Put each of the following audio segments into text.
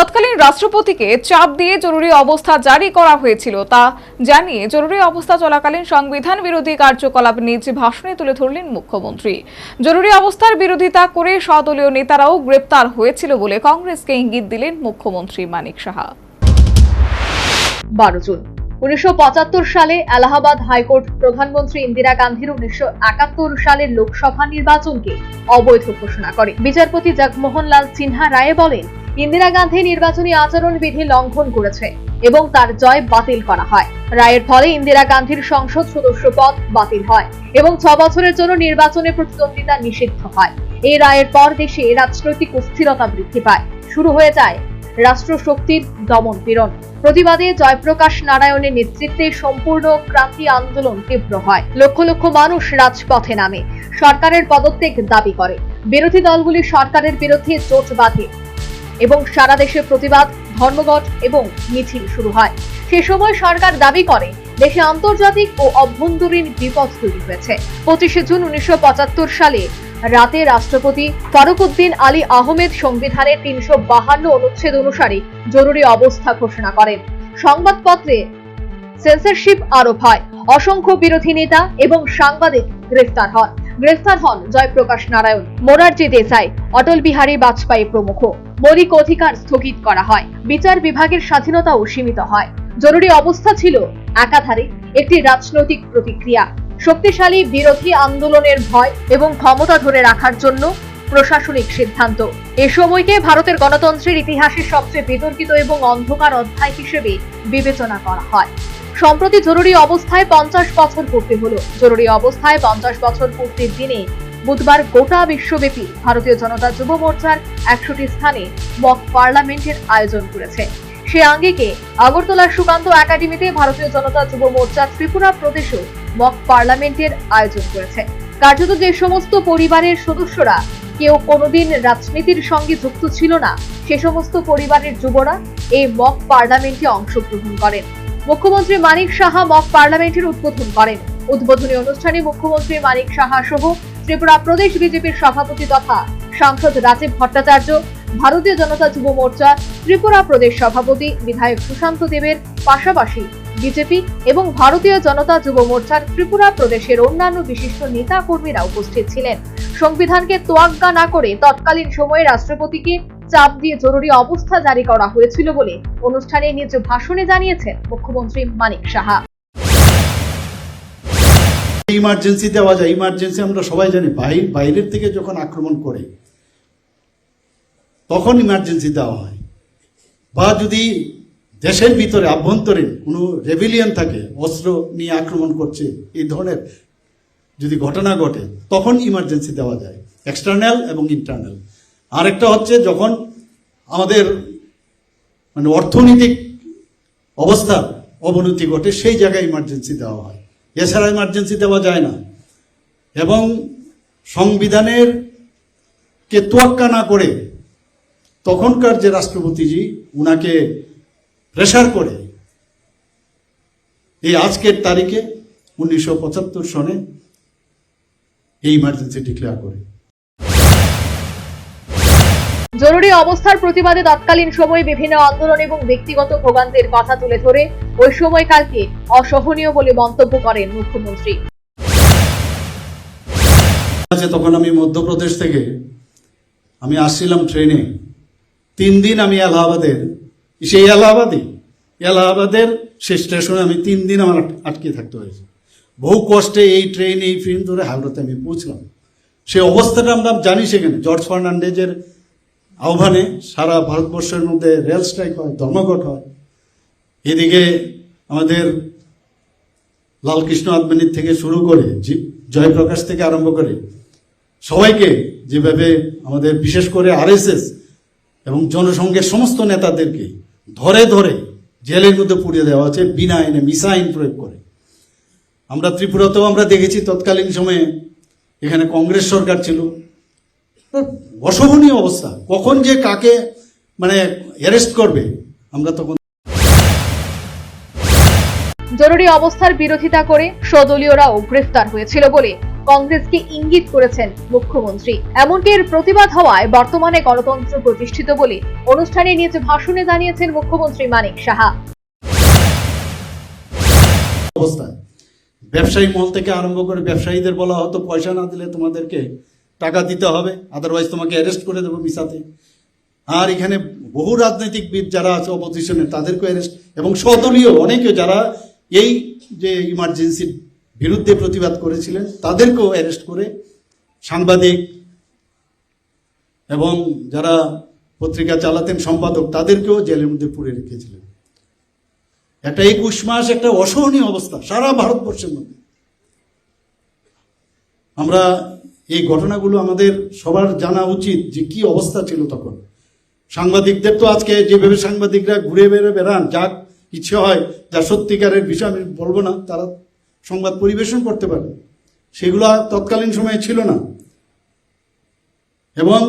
তৎকালীন রাষ্ট্রপতিকে চাপ দিয়ে জরুরি অবস্থা জারি করা হয়েছিল তা জানিয়ে জরুরি অবস্থা চলাকালীন সংবিধান বিরোধী কার্যকলাপ নিজ ভাষণে তুলে ধরলেন মুখ্যমন্ত্রী। জরুরি অবস্থার বিরোধিতা করে স্বদলীয় নেতারাও গ্রেপ্তার হয়েছিল বলে কংগ্রেসকে ইঙ্গিত দিলেন মুখ্যমন্ত্রী মানিক সাহা। বারো জুন, উনিশশো পঁচাত্তর সালে এলাহাবাদ হাইকোর্ট প্রধানমন্ত্রী ইন্দিরা গান্ধীর উনিশশো একাত্তর সালের লোকসভা নির্বাচনকে অবৈধ ঘোষণা করে। বিচারপতি জগমোহন লাল সিনহা রায়ে বলেন ইন্দিরা গান্ধী নির্বাচনী আচরণ বিধি লঙ্ঘন করেছে এবং তার জয় বাতিল করা হয়। রায়ের ফলে ইন্দিরা গান্ধীর সংসদ সদস্য পদ বাতিল হয় এবং ছ বছরের জন্য নির্বাচনে প্রতিদ্বন্দ্বিতা নিষিদ্ধ হয়। এই রায়ের পর দেশে রাজনৈতিক অস্থিরতা বৃদ্ধি পায়। শুরু হয়ে যায় রাষ্ট্রশক্তির দমন পীড়ন। প্রতিবাদে জয়প্রকাশ নারায়ণের নেতৃত্বে সম্পূর্ণ ক্রান্তি আন্দোলন তীব্র হয়। লক্ষ লক্ষ মানুষ রাজপথে নামে। সরকারের পদত্যাগ দাবি করে। বিরোধী দলগুলি সরকারের বিরুদ্ধে জোট বাঁধে। এবং সারা দেশে প্রতিবাদ, ধর্মঘট এবং মিছিল শুরু হয়। সে সময় সরকার দাবি করে, দেশে আন্তর্জাতিক ও অভ্যন্তরীণ বিপদ তৈরি হয়েছে। পঁচিশে জুন উনিশশো সালে রাতে রাষ্ট্রপতি ফারুকউদ্দিন আলী আহমেদ সংবিধানের তিনশো বাহান্ন অনুচ্ছেদ অনুসারে জরুরি অবস্থা ঘোষণা করেন। সংবাদপত্রে সেন্সরশিপ আরোপ হয়। অসংখ্য বিরোধী নেতা এবং সাংবাদিক গ্রেফতার হন। গ্রেফতার হন জয়প্রকাশ নারায়ণ, মোরারজি দেসাই অটল বিহারী বাজপেয়ী প্রমুখ। মৌলিক অধিকার স্থগিত করা হয়। বিচার বিভাগের স্বাধীনতাও সীমিত হয়। জরুরি অবস্থা ছিল একাধারে একটি রাজনৈতিক প্রতিক্রিয়া। শক্তিশালী বিরোধী আন্দোলনের ভয় এবং ক্ষমতা ধরে রাখার জন্য প্রশাসনিক সিদ্ধান্ত। এ সময়কে ভারতের গণতন্ত্রের ইতিহাসে সবচেয়ে বিতর্কিত এবং অন্ধকার অধ্যায় হিসেবে বিবেচনা করা হয়। সম্প্রতি জরুরি অবস্থায় পঞ্চাশ বছর পূর্তি হল। জরুরি অবস্থায় পঞ্চাশ বছর পূর্তির দিনে বুধবার গোটা বিশ্বব্যাপী ভারতীয় জনতা যুব মোর্চার একশোটি স্থানে মক পার্লামেন্টের আয়োজন করেছে। সে আঙ্গিকে আগরতলার সুকান্ত একাডেমিতে ভারতীয় জনতা যুব মোর্চা ত্রিপুরা প্রদেশও মক পার্লামেন্টের আয়োজন করেছে। কার্যত যে সমস্ত পরিবারের সদস্যরা কেউ কোনোদিন রাজনীতির সঙ্গে যুক্ত ছিল না, সে সমস্ত পরিবারের যুবরা এই মক পার্লামেন্টে অংশগ্রহণ করেন। মুখ্যমন্ত্রী মানিক সাহা মক পার্লামেন্টের উদ্বোধন করেন। উদ্বোধনী অনুষ্ঠানে মুখ্যমন্ত্রী মানিক সাহা সহ ত্রিপুরা প্রদেশ বিজেপির সভাপতি তথা সাংসদ রাজীব ভট্টাচার্য, ভারতীয় জনতা যুব মোর্চা, ত্রিপুরা প্রদেশ সভাপতি বিধায়ক সুশান্ত দেবের পাশাপাশি বিজেপি এবং ভারতীয় জনতা যুব মোর্চার ত্রিপুরা প্রদেশের অন্যান্য বিশিষ্ট নেতা কর্মীরা উপস্থিত ছিলেন। সংবিধানকে তোয়াক্কা না করে তৎকালীন সময়ে রাষ্ট্রপতিকে চাপ দিয়ে জরুরি অবস্থা জারি করা হয়েছিল বলে অনুষ্ঠানে নিজ ভাষণে জানিয়েছেন মুখ্যমন্ত্রী মানিক সাহা। ইমার্জেন্সি দেওয়া যায় ইমার্জেন্সি আমরা সবাই জানি, বাই- বাইরের থেকে যখন আক্রমণ করে, তখন ইমার্জেন্সি দেওয়া হয়। বা যদি দেশের ভিতরে আভ্যন্তরীণ কোনো রেভিলিয়ন থাকে, অস্ত্র নিয়ে আক্রমণ করছে, এই ধরনের যদি ঘটনা ঘটে, তখন ইমার্জেন্সি দেওয়া যায় এক্সটার্নাল এবং ইন্টারনাল আরেকটা হচ্ছে যখন আমাদের মানে অর্থনৈতিক অবস্থার অবনতি ঘটে, সেই জায়গায় ইমার্জেন্সি দেওয়া হয়। এছাড়া ইমার্জেন্সি দেওয়া যায় না। এবং সংবিধানের কে তোয়াক্কা না করে তখনকার যে রাষ্ট্রপতিজি, উনাকে প্রেশার করে এই আজকের তারিখে উনিশশো পঁচাত্তর সনে এই ইমার্জেন্সি ডিক্লেয়ার করে। জরুরি অবস্থার প্রতিবাদে তৎকালীন সময়ে বিভিন্ন আন্দোলন এবং ব্যক্তিগত ভোগান্তির কথা তুলে ধরে ওই সময়কালকে অসহনীয় বলে মন্তব্য করেন মুখ্যমন্ত্রী। আছে তখন আমি মধ্যপ্রদেশ থেকে আমি আসছিলাম ট্রেনে। তিন দিন আমি এলাহাবাদের সেই এলাহাবাদই এলাহাবাদের সেই স্টেশনে আমি তিন দিন আমার আটকে থাকতে হয়েছে। বহু কষ্টে এই ট্রেন এই ট্রেন ধরে হাওড়াতে আমি পৌঁছলাম। সেই অবস্থাটা আমরা জানি সেখানে। জর্জ ফার্নান্ডেজের আহ্বানে সারা ভারতবর্ষের মধ্যে রেল স্ট্রাইক হয়, ধর্মঘট হয়। এদিকে আমাদের লালকৃষ্ণ আদবানির থেকে শুরু করে জয়প্রকাশ থেকে আরম্ভ করে সবাইকে যেভাবে আমাদের, বিশেষ করে আরএসএস এবং জনসংঘের সমস্ত নেতাদেরকে ধরে ধরে জেলের মধ্যে পুড়িয়ে দেওয়া হচ্ছে, বিনা আইনে মিসা আইন প্রয়োগ করে। আমরা ত্রিপুরাতেও আমরা দেখেছি তৎকালীন সময়ে এখানে কংগ্রেস সরকার ছিল। অশোভনীয় অবস্থা। কখন যে কাকে মানে অ্যারেস্ট করবে, আমরা তখন জরুরি অবস্থার বিরোধিতা করে সদলীয়রাও গ্রেফতার হয়েছিল বলে কংগ্রেসকে ইঙ্গিত করেছেন মুখ্যমন্ত্রী। এমনকি এর প্রতিবাদ হওয়ায় বর্তমানে গণতন্ত্র প্রতিষ্ঠিত বলে অনুষ্ঠানে নিজ ভাষণে জানিয়েছেন মুখ্যমন্ত্রী মানিক সাহা। অবস্থা। ব্যবসায়ী মল থেকে আরম্ভ করে ব্যবসায়ীদের বলা হতো, পয়সা না দিলে তোমাদেরকে টাকা দিতে হবে আদারওয়াইজ তোমাকে অ্যারেস্ট করে দেবো মিসাতে আর এখানে বহু রাজনৈতিকবিদ যারা আছে অপোজিশনে তাদেরকে অ্যারেস্ট এবং সদলীয় অনেকে যারা এই যে ইমার্জেন্সির বিরুদ্ধে প্রতিবাদ করেছিলেন। তাদেরকেও অ্যারেস্ট করে সাংবাদিক এবং যারা পত্রিকা চালাতেন সম্পাদক, তাদেরকেও জেলের মধ্যে পুরে রেখেছিলেন। একটা একুশ মাস একটা অসহনীয় অবস্থা সারা ভারতবর্ষের মধ্যে। আমরা এই ঘটনাগুলো আমাদের সবার জানা উচিত যে কি অবস্থা ছিল তখন। সাংবাদিকদের তো আজকে যেভাবে সাংবাদিকরা ঘুরে বেড়ে বেড়ান যা ইচ্ছে হয়, যা সত্যিকারের বিষয় আমি বলব না, তারা সংবাদ পরিবেশন করতে পারে। সেগুলো তৎকালীন সময়ে ছিল না। এবং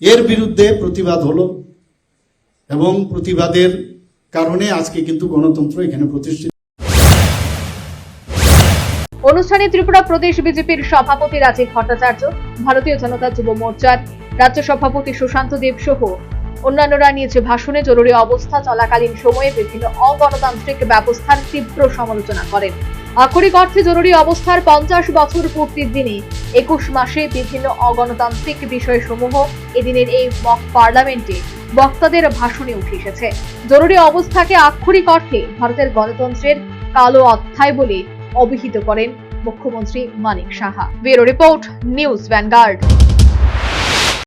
এর বিরুদ্ধে প্রতিবাদ হলো এবং প্রতিবাদের কারণে আজকে কিন্তু গণতন্ত্র এখানে প্রতিষ্ঠিত। অনুষ্ঠানে ত্রিপুরা প্রদেশ বিজেপির সভাপতি রাজীব ভট্টাচার্য, ভারতীয় জনতা যুব মোর্চার রাজ্য সভাপতি সুশান্ত দেব সহ অন্যান্যরা নিয়েছে ভাষণে জরুরি অবস্থা চলাকালীন সময়ে বিভিন্ন অগণতান্ত্রিক ব্যবস্থার তীব্র সমালোচনা করেন। আক্ষরিক অর্থে জরুরি অবস্থার পঞ্চাশ বছর পূর্তির দিনে একুশ মাসে বিভিন্ন অগণতান্ত্রিক বিষয়সমূহ এদিনের এই মক পার্লামেন্টে বক্তাদের ভাষণে উঠে এসেছে। জরুরি অবস্থাকে আক্ষরিক অর্থে ভারতের গণতন্ত্রের কালো অধ্যায় বলে অভিহিত করেন মুখ্যমন্ত্রী Manik Saha. Bureau report, News Vanguard.